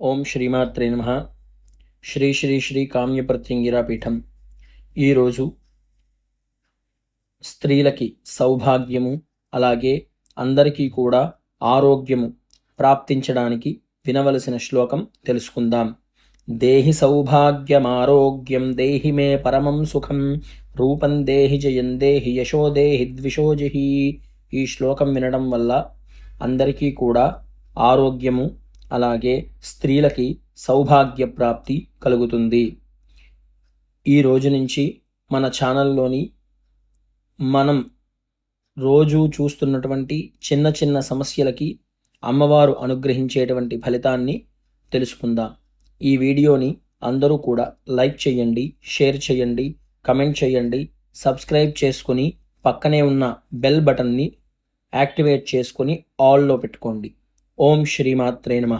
ఓం శ్రీమాత్రే నమ. శ్రీ శ్రీ శ్రీ కామ్యప్రత్యంగిరా పీఠం ఈరోజు స్త్రీలకి సౌభాగ్యము అలాగే అందరికీ కూడా ఆరోగ్యము ప్రాప్తించడానికి వినవలసిన శ్లోకం తెలుసుకుందాం. దేహి సౌభాగ్యమారోగ్యం దేహి మే పరమం సుఖం రూపం దేహి జయం దేహి యశో దేహి ద్విషోజిహి ఈ శ్లోకం వినడం వల్ల అందరికీ కూడా ఆరోగ్యము అలాగే స్త్రీలకి సౌభాగ్య ప్రాప్తి కలుగుతుంది. ఈ రోజు నుంచి మన ఛానల్లోని మనం రోజు చూస్తున్నటువంటి చిన్న చిన్న సమస్యలకి అమ్మవారు అనుగ్రహించేటువంటి ఫలితాన్ని తెలుసుకుందాం. ఈ వీడియోని అందరూ కూడా లైక్ చేయండి షేర్ చేయండి కమెంట్ చేయండి సబ్స్క్రైబ్ చేసుకొని పక్కనే ఉన్న బెల్ బటన్ని యాక్టివేట్ చేసుకొని ఆల్లో పెట్టుకోండి. ఓం శ్రీమాత్రే నమ.